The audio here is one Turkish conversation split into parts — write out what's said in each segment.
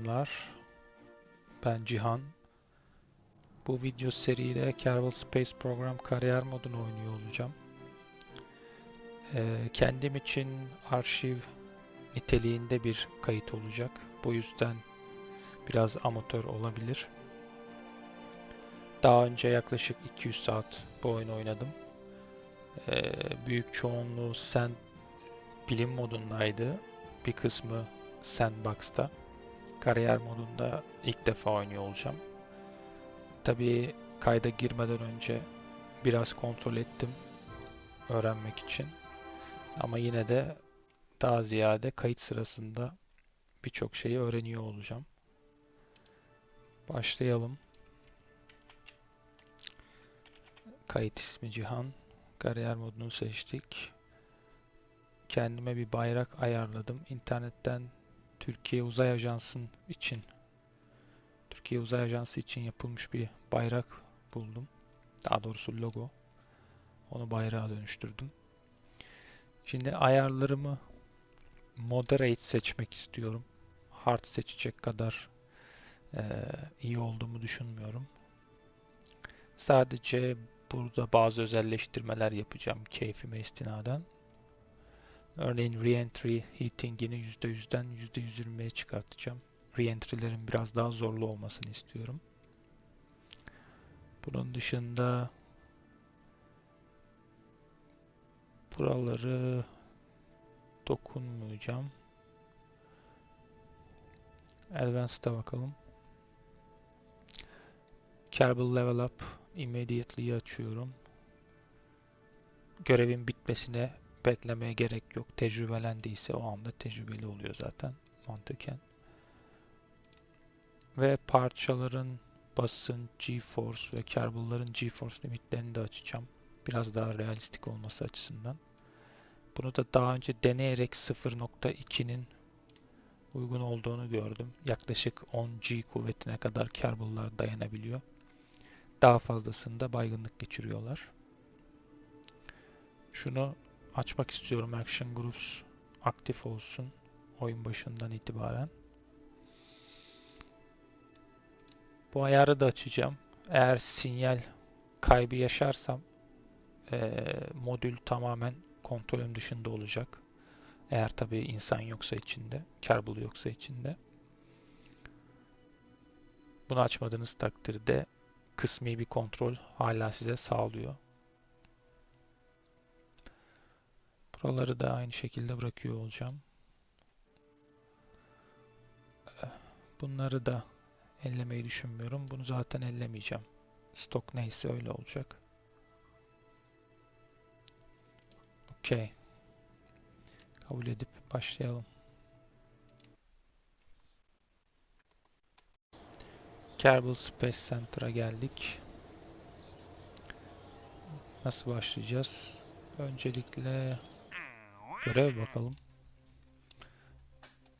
Selamlar. Ben Cihan. Bu video seriyle Kerbal Space Program kariyer modunu oynuyor olacağım. Ee, kendim için arşiv niteliğinde bir kayıt olacak. Bu yüzden biraz amatör olabilir. Daha önce yaklaşık 200 saat bu oyunu oynadım. Ee, büyük çoğunluğu Sand bilim modundaydı. Bir kısmı Sandbox'ta kariyer modunda ilk defa oynuyor olacağım. Tabii kayda girmeden önce biraz kontrol ettim öğrenmek için. Ama yine de daha ziyade kayıt sırasında birçok şeyi öğreniyor olacağım. Başlayalım. Kayıt ismi Cihan. Kariyer modunu seçtik. Kendime bir bayrak ayarladım. İnternetten Türkiye Uzay Ajansı'nın için Türkiye Uzay Ajansı için yapılmış bir bayrak buldum. Daha doğrusu logo. Onu bayrağa dönüştürdüm. Şimdi ayarlarımı moderate seçmek istiyorum. Hard seçecek kadar eee, iyi olduğumu düşünmüyorum. Sadece burada bazı özelleştirmeler yapacağım keyfime istinaden. Örneğin reentry heating'ini %100'den %120'ye çıkartacağım. Reentry'lerin biraz daha zorlu olmasını istiyorum. Bunun dışında buraları dokunmayacağım. Advanced'a bakalım. Kerbal Level Up Immediately'yi açıyorum. Görevin bitmesine beklemeye gerek yok. Tecrübelendiyse o anda tecrübeli oluyor zaten mantıken. Ve parçaların basınç, G-Force ve Kerbal'ların G-Force limitlerini de açacağım. Biraz daha realistik olması açısından. Bunu da daha önce deneyerek 0.2'nin uygun olduğunu gördüm. Yaklaşık 10 G kuvvetine kadar Kerbal'lar dayanabiliyor. Daha fazlasında baygınlık geçiriyorlar. Şunu açmak istiyorum. Action Groups aktif olsun oyun başından itibaren. Bu ayarı da açacağım. Eğer sinyal kaybı yaşarsam eee, modül tamamen kontrolüm dışında olacak. Eğer tabii insan yoksa içinde, Kerbal yoksa içinde. Bunu açmadığınız takdirde kısmi bir kontrol hala size sağlıyor. Buraları da aynı şekilde bırakıyor olacağım. Bunları da ellemeyi düşünmüyorum. Bunu zaten ellemeyeceğim. Stok neyse öyle olacak. Okey. Kabul edip başlayalım. Kerbal Space Center'a geldik. Nasıl başlayacağız? Öncelikle görev bakalım.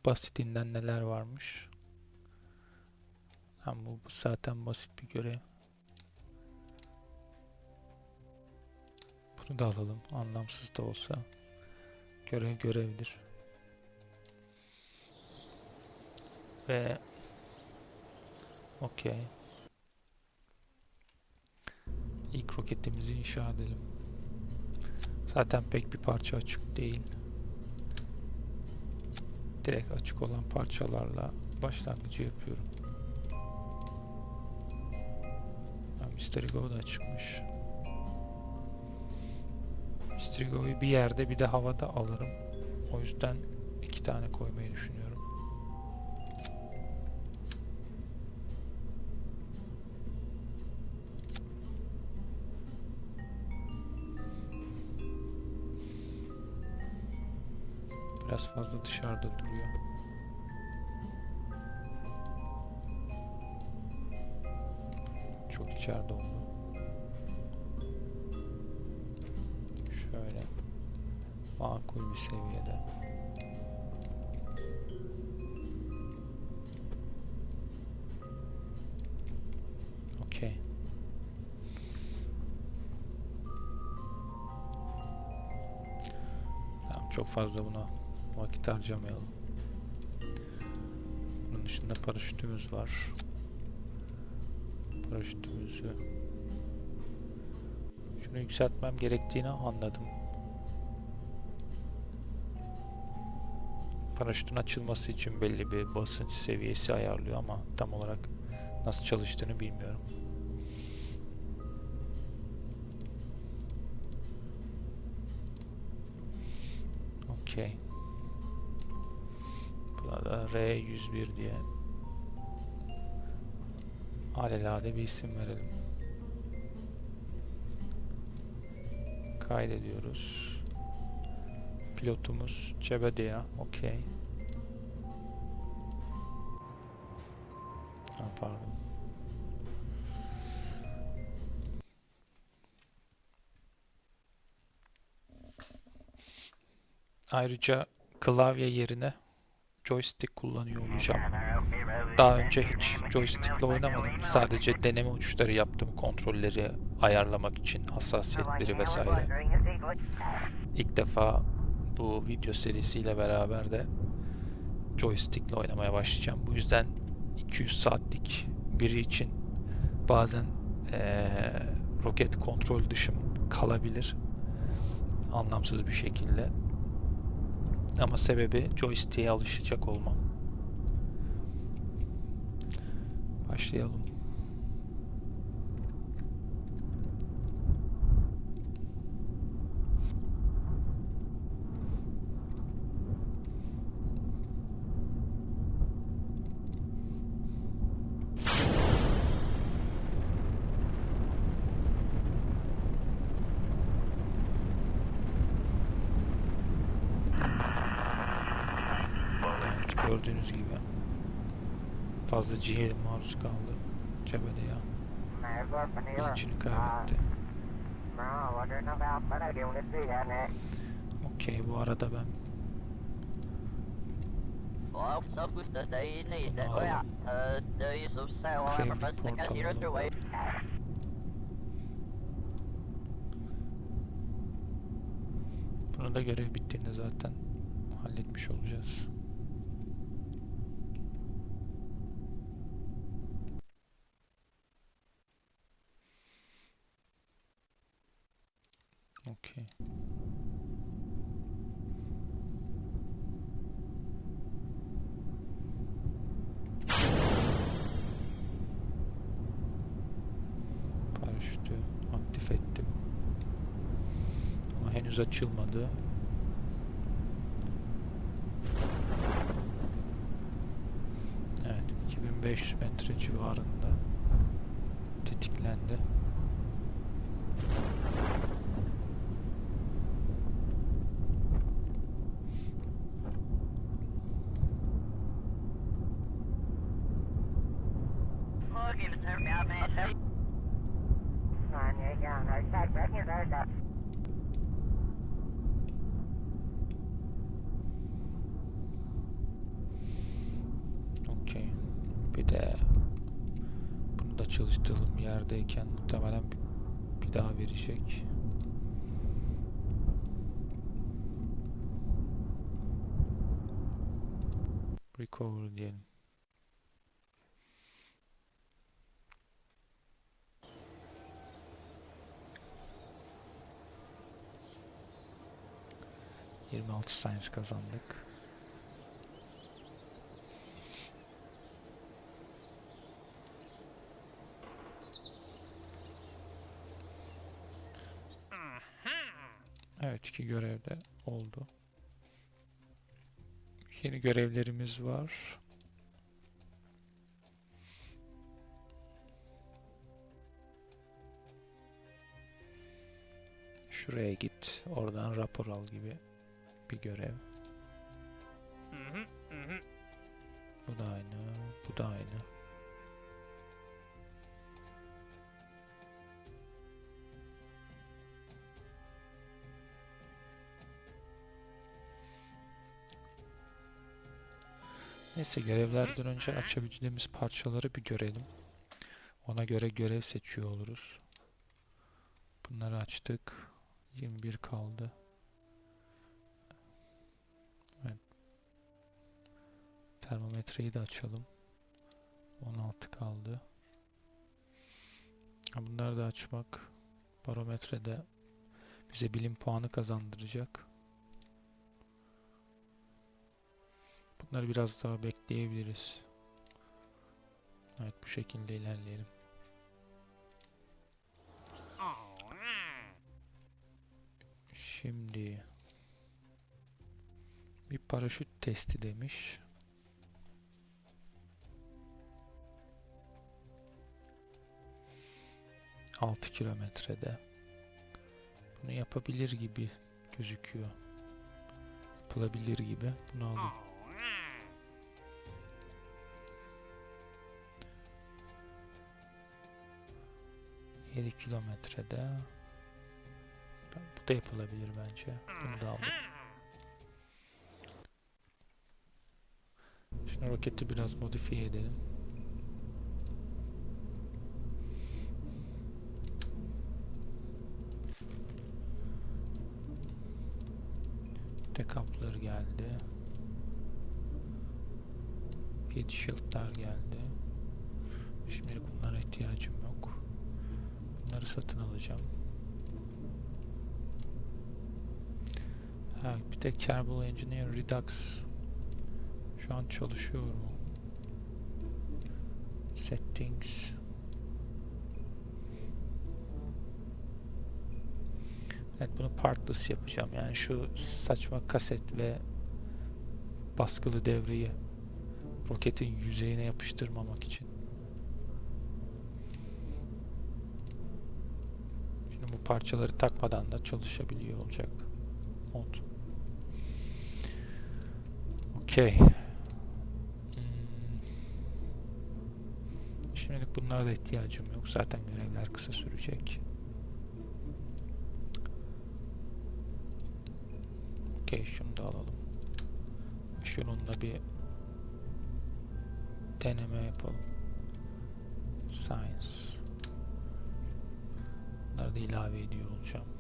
Basitinden neler varmış. Ama bu, bu zaten basit bir görev. Bunu da alalım. Anlamsız da olsa. Görev görevdir. Ve okey. İlk roketimizi inşa edelim. Zaten pek bir parça açık değil. Direkt açık olan parçalarla başlangıcı yapıyorum. Mystery Go da çıkmış. Mystery Go'yu bir yerde bir de havada alırım. O yüzden iki tane koymayı düşünüyorum. Biraz fazla dışarıda duruyor. Çok içeride oldu. Şöyle makul bir seviyede. Okey. Çok fazla buna vakit harcamayalım. Bunun dışında paraşütümüz var. Paraşütümüzü şunu yükseltmem gerektiğini anladım. Paraşütün açılması için belli bir basınç seviyesi ayarlıyor ama tam olarak nasıl çalıştığını bilmiyorum. Okey. Buna da R101 diye alelade bir isim verelim. Kaydediyoruz. Pilotumuz Cebedeya. Okey. Ha, pardon. Ayrıca klavye yerine joystick kullanıyor olacağım. Daha önce hiç joystickle oynamadım. Sadece deneme uçuşları yaptım kontrolleri ayarlamak için hassasiyetleri vesaire. İlk defa bu video serisiyle beraber de joystickle oynamaya başlayacağım. Bu yüzden 200 saatlik biri için bazen eee, roket kontrol dışım kalabilir. Anlamsız bir şekilde. Ama sebebi joystick'e alışacak olmam. Başlayalım. Evet, gördüğünüz gibi fazla G'ye maruz kaldı. Cebede ya. İncini kaybetti. Okey bu arada ben vậy Bunu da görev bittiğinde zaten halletmiş olacağız. Okey. Paraşütü aktif ettim. Ama henüz açılmadı. Evet, 2500 metre civarında tetiklendi. Çalıştırdığım yerdeyken muhtemelen bir daha verecek. Recover diyelim. Yirmi altı science kazandık. İki görevde oldu. Yeni görevlerimiz var. Şuraya git, oradan rapor al gibi bir görev. Bu da aynı, bu da aynı. Neyse görevlerden önce açabildiğimiz parçaları bir görelim. Ona göre görev seçiyor oluruz. Bunları açtık. 21 kaldı. Evet. Termometreyi de açalım. 16 kaldı. Bunları da açmak barometrede bize bilim puanı kazandıracak. Bunları biraz daha bekleyebiliriz. Evet bu şekilde ilerleyelim. Şimdi bir paraşüt testi demiş. Altı kilometrede. Bunu yapabilir gibi gözüküyor. Yapılabilir gibi. Bunu aldım. 7 kilometrede bu da yapılabilir bence. Bunu da aldım. Şimdi roketi biraz modifiye edelim. Tekaplar geldi. Heat shield'lar geldi. Şimdi bunlara ihtiyacım Bunları satın alacağım. Ha, bir tek Kerbal Engineer Redux şu an çalışıyor mu? Settings Evet bunu partless yapacağım. Yani şu saçma kaset ve baskılı devreyi roketin yüzeyine yapıştırmamak için. Şimdi bu parçaları takmadan da çalışabiliyor olacak mod. Okey. Hmm. Şimdilik bunlara da ihtiyacım yok. Zaten görevler kısa sürecek. Okey şunu da alalım. Şununla bir deneme yapalım. Science. Bunları da ilave ediyor olacağım.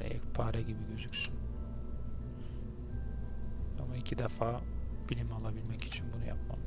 Böyle yekpare gibi gözüksün. Ama iki defa bilim alabilmek için bunu yapmam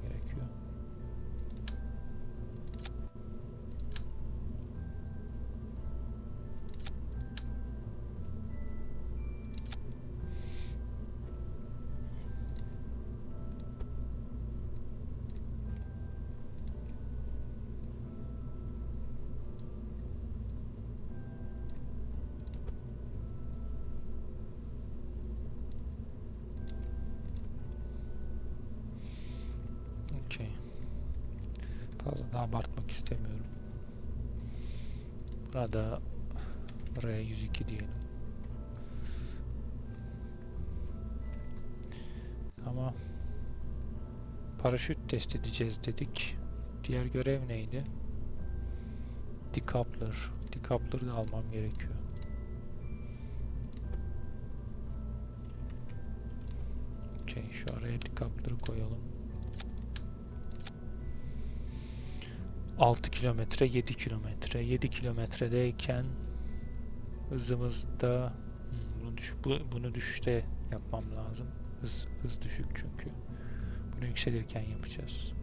Burada R102 diyelim. Ama paraşüt test edeceğiz dedik. Diğer görev neydi? Decoupler. Decoupler'ı da almam gerekiyor. Okey şu araya decoupler'ı koyalım. 6 kilometre 7 kilometre. 7 kilometredeyken hızımızda bunu, düş, bu, bunu düşüşte yapmam lazım. Hız, hız düşük çünkü. Bunu yükselirken yapacağız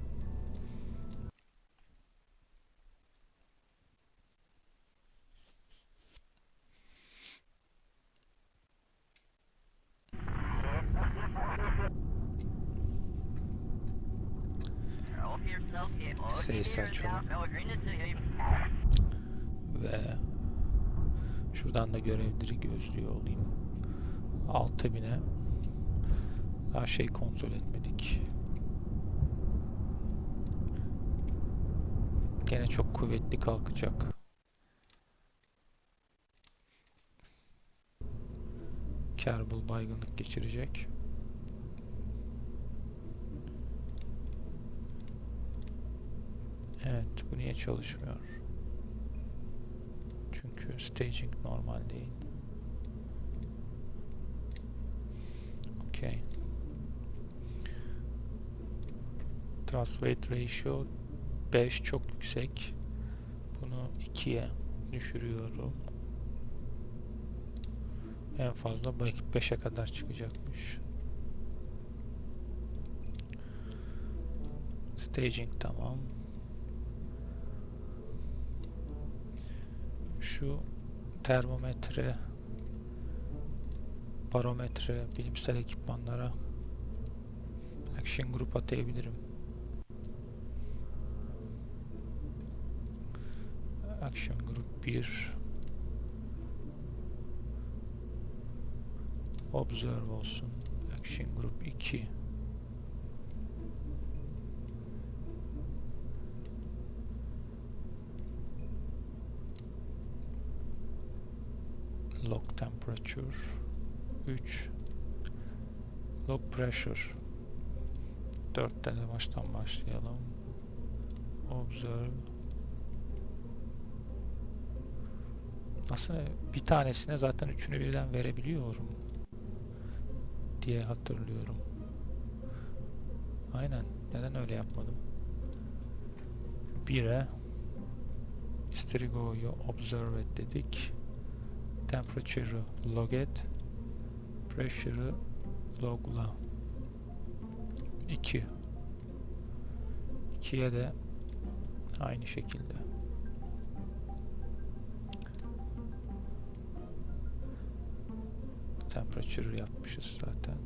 to you. ve şuradan da görevleri gözlüyor olayım. 6000'e daha şey kontrol etmedik. Gene çok kuvvetli kalkacak. Kerbal baygınlık geçirecek Evet, bu niye çalışmıyor? Çünkü staging normal değil. Thrust weight ratio 5 çok yüksek. Bunu 2'ye düşürüyorum. En fazla belki 5'e kadar çıkacakmış. Staging tamam. Şu termometre, barometre, bilimsel ekipmanlara action group atayabilirim. Action group 1 Observe olsun. Action group 2 Log temperature 3 Log pressure 4 tane baştan başlayalım. Observe Aslında bir tanesine zaten üçünü birden verebiliyorum diye hatırlıyorum. Aynen. Neden öyle yapmadım? 1'e Istrigo'yu observe et dedik. Temperature'ı log et. Pressure'ı logla. 2. 2'ye de aynı şekilde. Temperature yapmışız zaten.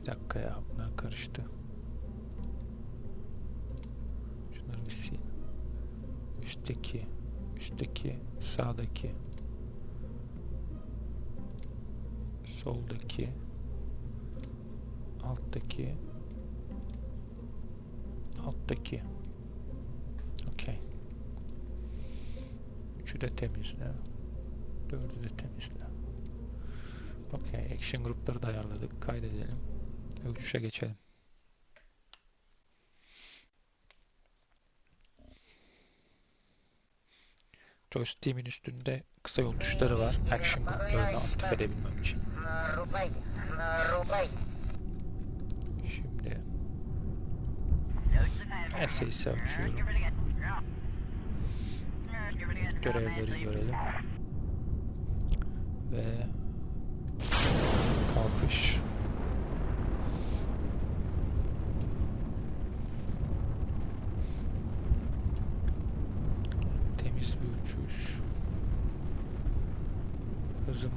Bir dakika ya bunlar karıştı. Üstteki, üstteki, sağdaki, soldaki, alttaki, alttaki. Okey. Üçü de temizle. Dördü de temizle. Okey. Action grupları da ayarladık. Kaydedelim. Uçuşa geçelim. Joystick'imin üstünde kısa yol tuşları var. Action şey gruplarını aktif edebilmem için. Şimdi SS'i açıyorum. Görevleri görelim. Ve kalkış.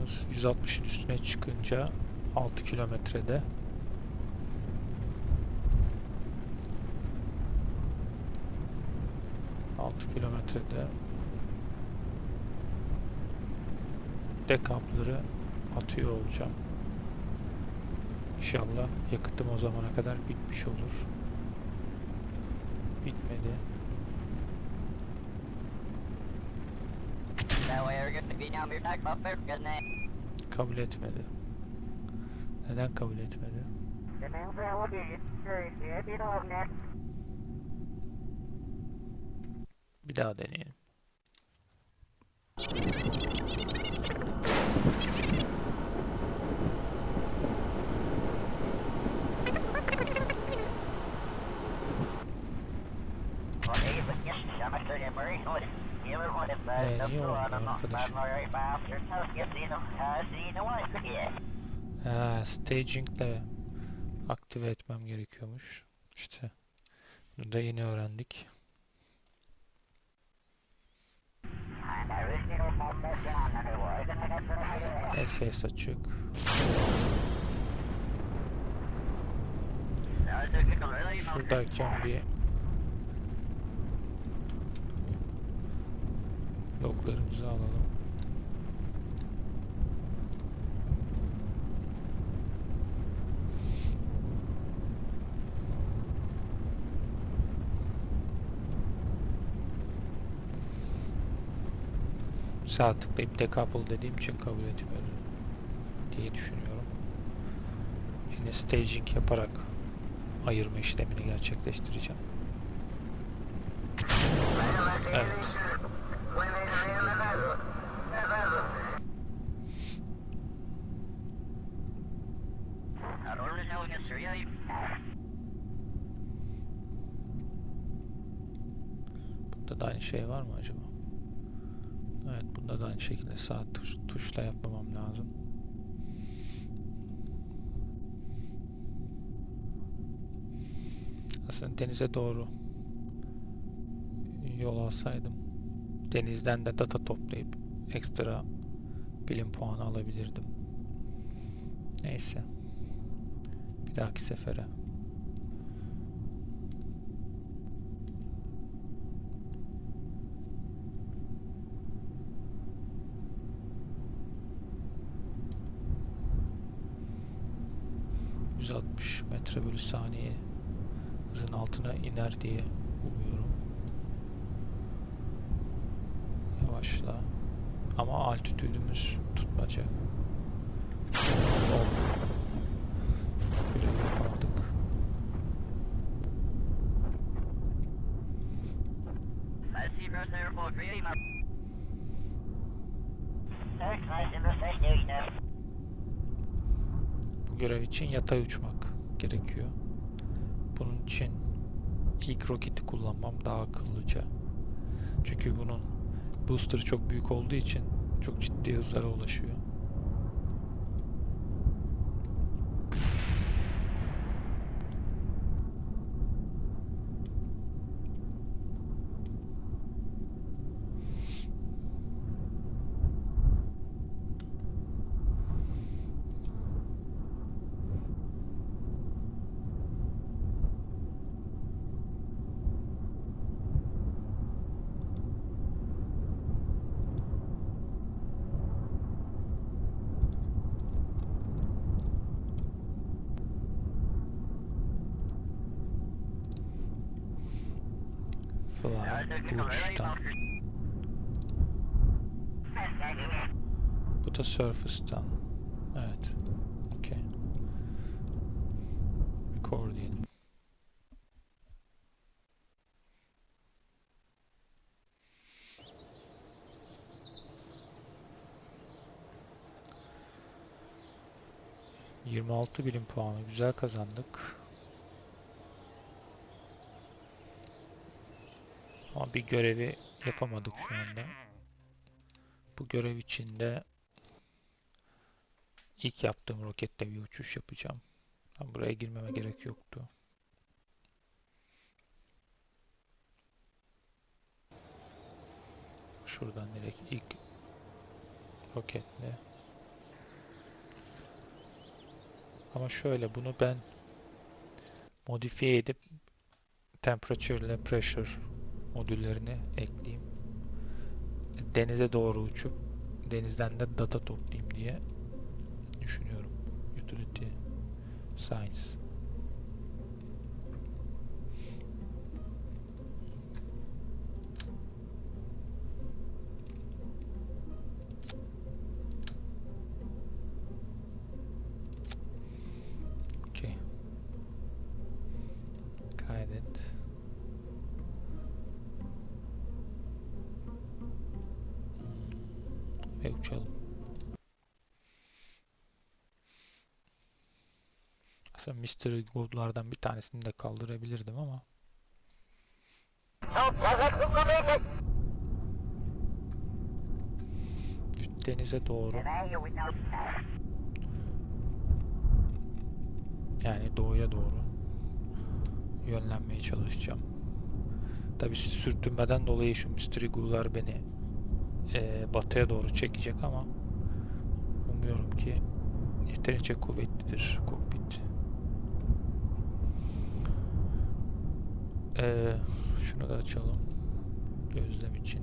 Hızımız 160'ın üstüne çıkınca 6 kilometrede Altı kilometrede dekapları atıyor olacağım. İnşallah yakıtım o zamana kadar bitmiş olur. Bitmedi. Kabul etmedi. Neden kabul etmedi? Bir daha deneyelim. Ee, niye olmuyor arkadaşım? Ha, stagingle aktive etmem gerekiyormuş. İşte bunu da yeni öğrendik. SS açık. Şuradayken bir loglarımızı alalım. Sağ tıklayıp decouple dediğim için kabul etmiyorum. diye düşünüyorum. Yine staging yaparak ayırma işlemini gerçekleştireceğim. Evet. Düşündüğüm gibi. Bunda da aynı şey var mı acaba? Evet bunda da aynı şekilde sağ tuş, tuşla yapmamam lazım. Aslında denize doğru yol alsaydım denizden de data toplayıp ekstra bilim puanı alabilirdim. Neyse. Bir dahaki sefere. Metre bölü saniye hızın altına iner diye umuyorum. Yavaşla. Ama altitüdümüz tutmayacak. Olmuyor. Görevi yapamadık. Bu görev için yatay uçmak gerekiyor. Bunun için ilk roketi kullanmam daha akıllıca. Çünkü bunun booster'ı çok büyük olduğu için çok ciddi hızlara ulaşıyor. Bu uçuştan. Bu da Surface'tan. Evet. Okey. Record diyelim. Yirmi altı bilim puanı güzel kazandık. Ama bir görevi yapamadık şu anda. Bu görev içinde ilk yaptığım roketle bir uçuş yapacağım. Ben buraya girmeme gerek yoktu. Şuradan direkt ilk roketle. Ama şöyle bunu ben modifiye edip temperature ile pressure modüllerini ekleyeyim. Denize doğru uçup denizden de data toplayayım diye düşünüyorum. Utility Science. Ve uçalım. Aslında Mystery Gold'lardan bir tanesini de kaldırabilirdim ama denize doğru yani doğuya doğru yönlenmeye çalışacağım. Tabi sürtünmeden dolayı şu Mystery Ghoul'lar beni e, batıya doğru çekecek ama umuyorum ki yeterince kuvvetlidir kokpit. E, şunu da açalım. Gözlem için.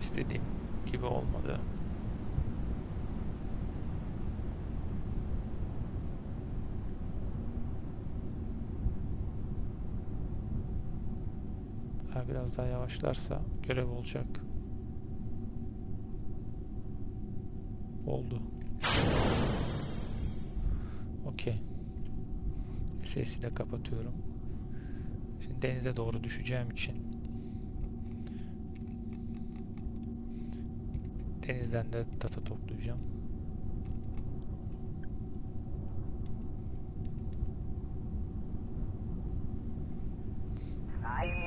İstediğim gibi olmadı. Biraz daha yavaşlarsa görev olacak. Oldu. Okey. Sesi de kapatıyorum. Şimdi denize doğru düşeceğim için denizden de data toplayacağım.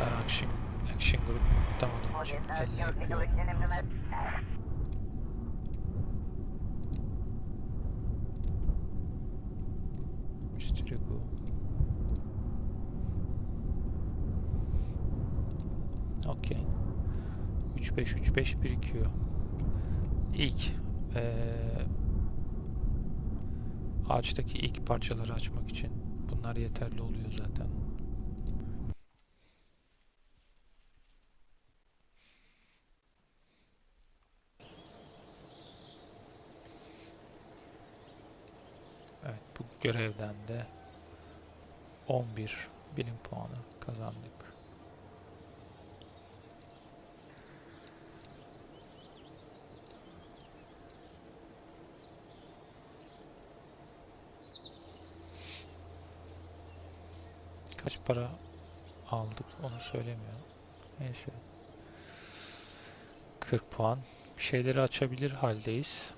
Ben action, action grup tutamadığım Mystery Go. Okey. 3-5-3-5 birikiyor. İlk eee ağaçtaki ilk parçaları açmak için bunlar yeterli oluyor zaten. Evet bu görevden de 11 bilim puanı kazandık. Kaç para aldık onu söylemiyor. Neyse. 40 puan. Bir şeyleri açabilir haldeyiz.